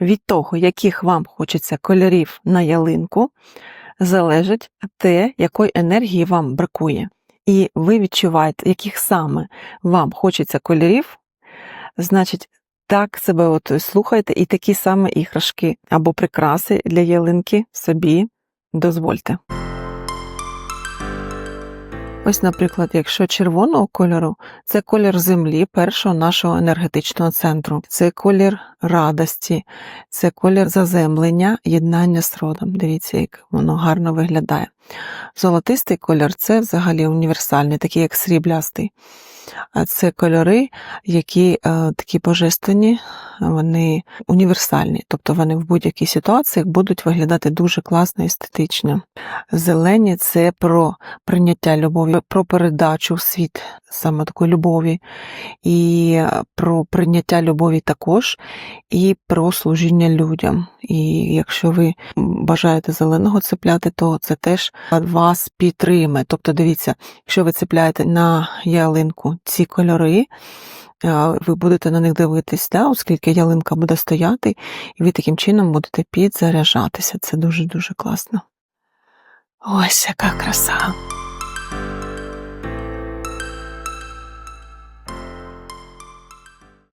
від того, яких вам хочеться кольорів на ялинку, залежить те, якої енергії вам бракує. І ви відчуваєте, яких саме вам хочеться кольорів, значить, так себе от слухайте, і такі саме іграшки або прикраси для ялинки собі дозвольте. Ось, наприклад, якщо червоного кольору, це колір землі, першого нашого енергетичного центру, це колір радості, це колір заземлення, єднання з родом. Дивіться, як воно гарно виглядає. Золотистий колір це взагалі універсальний, такий як сріблястий. А це кольори, які е, такі божественні, вони універсальні, тобто вони в будь-якій ситуації будуть виглядати дуже класно і естетично. Зелені це про прийняття любові, про передачу в світ саме такої любові, і про прийняття любові також, і про служіння людям. І якщо ви бажаєте зеленого цепляти, то це теж вас підтримає. Тобто, дивіться, якщо ви цепляєте на ялинку ці кольори, ви будете на них дивитись, да, оскільки ялинка буде стояти, і ви таким чином будете підзаряджатися. Це дуже-дуже класно. Ось яка краса.